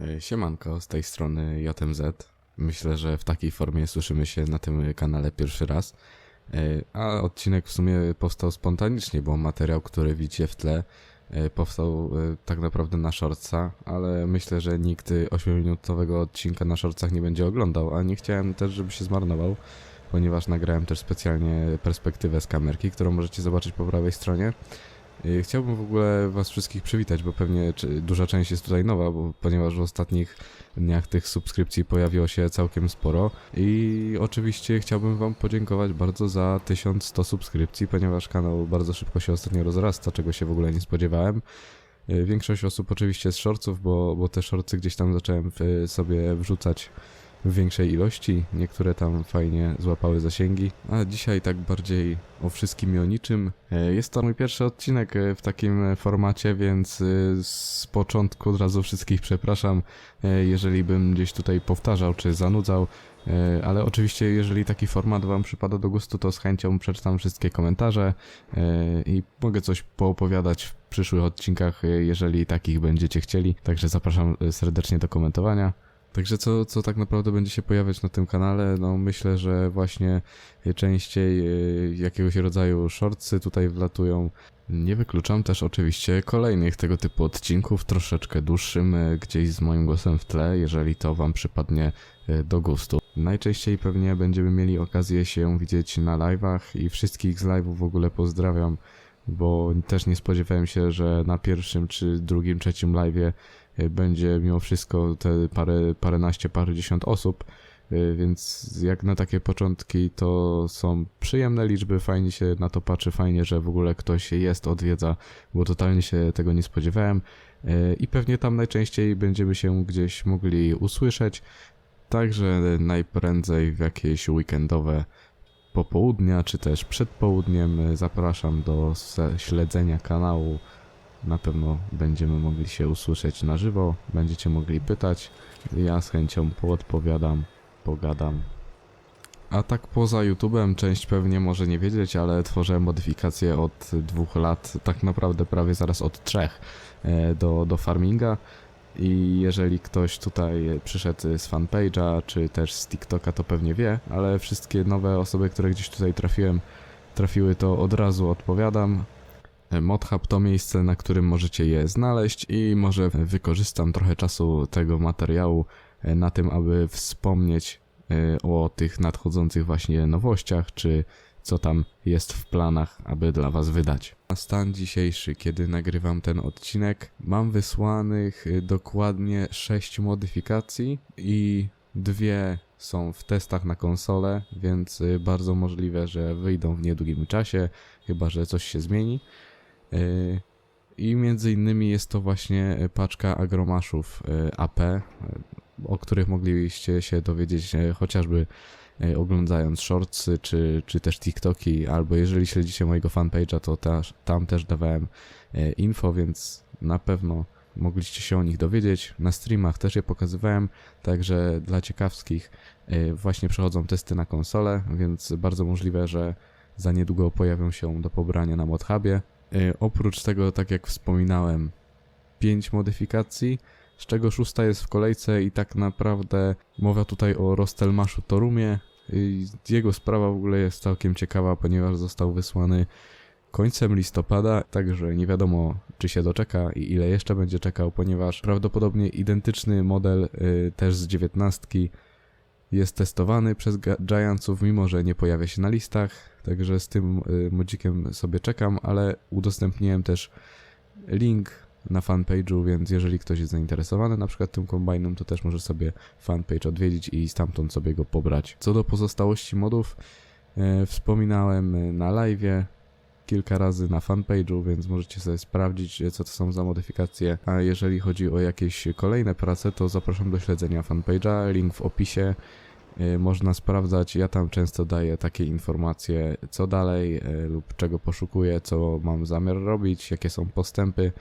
E, Siemanko, z tej strony JMZ. Myślę, że w takiej formie słyszymy się na tym kanale pierwszy raz. E, A odcinek w sumie powstał spontanicznie, bo materiał, który widzicie w tle, e, powstał tak naprawdę na shortsa, ale myślę, że nikt 8-minutowego odcinka na shortsach nie będzie oglądał, a nie chciałem też, żeby się zmarnował, ponieważ nagrałem też specjalnie perspektywę z kamerki, którą możecie zobaczyć po prawej stronie. Y, Chciałbym w ogóle Was wszystkich przywitać, bo pewnie duża część jest tutaj nowa, bo, ponieważ w ostatnich dniach tych subskrypcji pojawiło się całkiem sporo. I oczywiście chciałbym Wam podziękować bardzo za 1100 subskrypcji, ponieważ kanał bardzo szybko się ostatnio rozrasta, czego się w ogóle nie spodziewałem. Y, Większość osób oczywiście z shortsów, bo, bo te shortsy gdzieś tam zacząłem y, sobie wrzucać w większej ilości. Niektóre tam fajnie złapały zasięgi. A dzisiaj tak bardziej o wszystkim i o niczym. E, Jest to mój pierwszy odcinek e, w takim e, formacie, więc z początku od razu wszystkich przepraszam, jeżeli bym gdzieś tutaj powtarzał czy zanudzał. Ale oczywiście, jeżeli taki format Wam przypada do gustu, to z chęcią przeczytam wszystkie komentarze i mogę coś poopowiadać w przyszłych odcinkach, jeżeli takich będziecie chcieli. Także zapraszam serdecznie do komentowania. Także co, co tak naprawdę będzie się pojawiać na tym kanale? No myślę, że właśnie częściej y, jakiegoś rodzaju shortsy tutaj wlatują. Nie wykluczam też oczywiście kolejnych tego typu odcinków, troszeczkę dłuższym, y, gdzieś z moim głosem w tle, jeżeli to wam przypadnie do gustu. Najczęściej pewnie będziemy mieli okazję się widzieć na live'ach i wszystkich z live'ów w ogóle pozdrawiam, bo też nie spodziewałem się, że na pierwszym czy drugim, trzecim live'ie y, będzie mimo wszystko te parę, paręnaście, parędziesiąt osób, y, więc jak na takie początki to są przyjemne liczby, fajnie się na to patrzy, fajnie, że w ogóle ktoś jest, odwiedza, bo totalnie się tego nie spodziewałem y, i pewnie tam najczęściej będziemy się gdzieś mogli usłyszeć, także najprędzej w jakieś weekendowe popołudnia, czy też przed południem zapraszam do śledzenia kanału na pewno będziemy mogli się usłyszeć na żywo, będziecie mogli pytać, ja z chęcią poodpowiadam, pogadam. A tak poza YouTube'em część pewnie może nie wiedzieć, ale tworzę modyfikacje od dwóch lat, tak naprawdę prawie zaraz od trzech e, do, do farminga. I jeżeli ktoś tutaj przyszedł z fanpage'a, czy też z TikToka, to pewnie wie, ale wszystkie nowe osoby, które gdzieś tutaj trafiłem, trafiły, to od razu odpowiadam. ModHub to miejsce, na którym możecie je znaleźć i może wykorzystam trochę czasu tego materiału e, na tym, aby wspomnieć e, o tych nadchodzących właśnie nowościach, czy co tam jest w planach, aby dla Was wydać. Na stan dzisiejszy, kiedy nagrywam ten odcinek, mam wysłanych e, dokładnie 6 modyfikacji i dwie są w testach na konsolę, więc e, bardzo możliwe, że wyjdą w niedługim czasie, chyba że coś się zmieni. Yy, I między innymi jest to właśnie paczka agromaszów AP, o których mogliście się dowiedzieć chociażby oglądając shortsy czy, czy też TikToki, albo jeżeli śledzicie mojego fanpage'a, to tam też dawałem e, info, więc na pewno mogliście się o nich dowiedzieć. Na streamach też je pokazywałem, także dla ciekawskich e, właśnie przechodzą testy na konsolę, więc bardzo możliwe, że za niedługo pojawią się do pobrania na ModHubie. Oprócz tego, tak jak wspominałem, 5 modyfikacji, z czego szósta jest w kolejce i tak naprawdę mowa tutaj o Rostelmaszu Torumie. Jego sprawa w ogóle jest całkiem ciekawa, ponieważ został wysłany końcem listopada, także nie wiadomo czy się doczeka i ile jeszcze będzie czekał, ponieważ prawdopodobnie identyczny model y, też z dziewiętnastki jest testowany przez Giantsów, mimo że nie pojawia się na listach, także z tym y, modzikiem sobie czekam, ale udostępniłem też link na fanpage'u, więc jeżeli ktoś jest zainteresowany na przykład tym kombajnem, to też może sobie fanpage odwiedzić i stamtąd sobie go pobrać. Co do pozostałości modów, e, wspominałem e, na live'ie, kilka razy na fanpage'u, więc możecie sobie sprawdzić, e, co to są za modyfikacje. A jeżeli chodzi o jakieś kolejne prace, to zapraszam do śledzenia fanpage'a, link w opisie. E, Można sprawdzać, ja tam często daję takie informacje, co dalej lub czego poszukuję, co mam zamiar robić, jakie są postępy.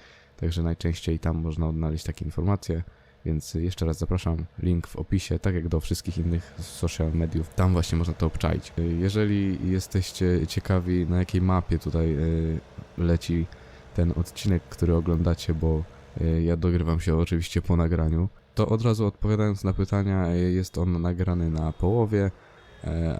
Także najczęściej tam można odnaleźć takie informacje. Więc jeszcze raz zapraszam, link w opisie, tak jak do wszystkich innych social mediów. Tam właśnie można to obczaić. Jeżeli jesteście ciekawi, na jakiej mapie tutaj y, leci ten odcinek, który oglądacie, bo y, ja dogrywam się oczywiście po nagraniu, To od razu odpowiadając na pytania, e, jest on nagrany na połowie, e,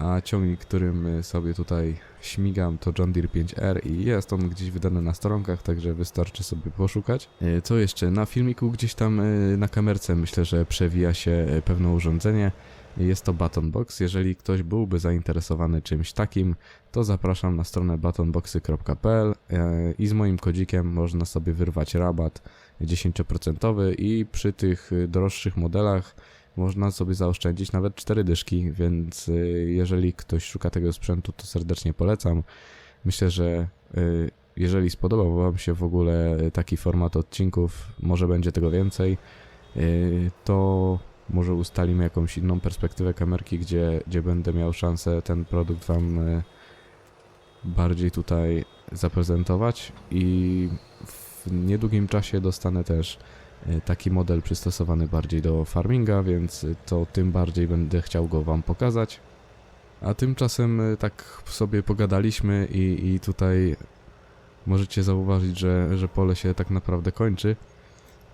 a ciągnik, którym e, sobie tutaj śmigam to John Deere 5R i jest on gdzieś wydany na stronkach, także wystarczy sobie poszukać. E, Co jeszcze? Na filmiku gdzieś tam e, na kamerce myślę, że przewija się e, pewne urządzenie. Jest to Button Box. Jeżeli ktoś byłby zainteresowany czymś takim, to zapraszam na stronę buttonboxy.pl e, i z moim kodzikiem można sobie wyrwać rabat 10% i przy tych droższych modelach można sobie zaoszczędzić nawet 4 dyszki, więc y, jeżeli ktoś szuka tego sprzętu, to serdecznie polecam. Myślę, że y, jeżeli spodobał Wam się w ogóle taki format odcinków, może będzie tego więcej, y, to może ustalimy jakąś inną perspektywę kamerki, gdzie, gdzie będę miał szansę ten produkt Wam bardziej tutaj zaprezentować i w niedługim czasie dostanę też taki model przystosowany bardziej do farminga, więc to tym bardziej będę chciał go Wam pokazać. A tymczasem e, tak sobie pogadaliśmy i, i tutaj możecie zauważyć, że, że pole się tak naprawdę kończy.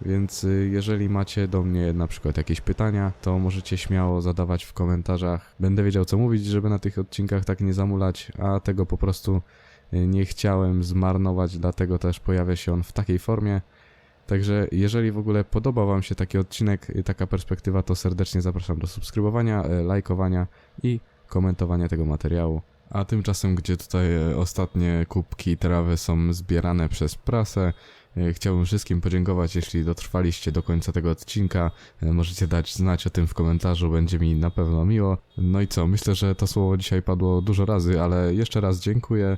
Więc y, jeżeli macie do mnie na przykład jakieś pytania, to możecie śmiało zadawać w komentarzach. Będę wiedział co mówić, żeby na tych odcinkach tak nie zamulać, a tego po prostu y, nie chciałem zmarnować, dlatego też pojawia się on w takiej formie. Także jeżeli w ogóle podoba Wam się taki odcinek, taka perspektywa, to serdecznie zapraszam do subskrybowania, y, lajkowania i komentowania tego materiału. A tymczasem, gdzie tutaj e, ostatnie kubki trawy są zbierane przez prasę, e, chciałbym wszystkim podziękować, jeśli dotrwaliście do końca tego odcinka. E, Możecie dać znać o tym w komentarzu, będzie mi na pewno miło. No i co, myślę, że to słowo dzisiaj padło dużo razy, ale jeszcze raz dziękuję.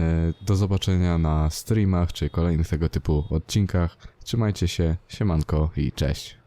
E, Do zobaczenia na streamach czy kolejnych tego typu odcinkach. Trzymajcie się, siemanko i cześć.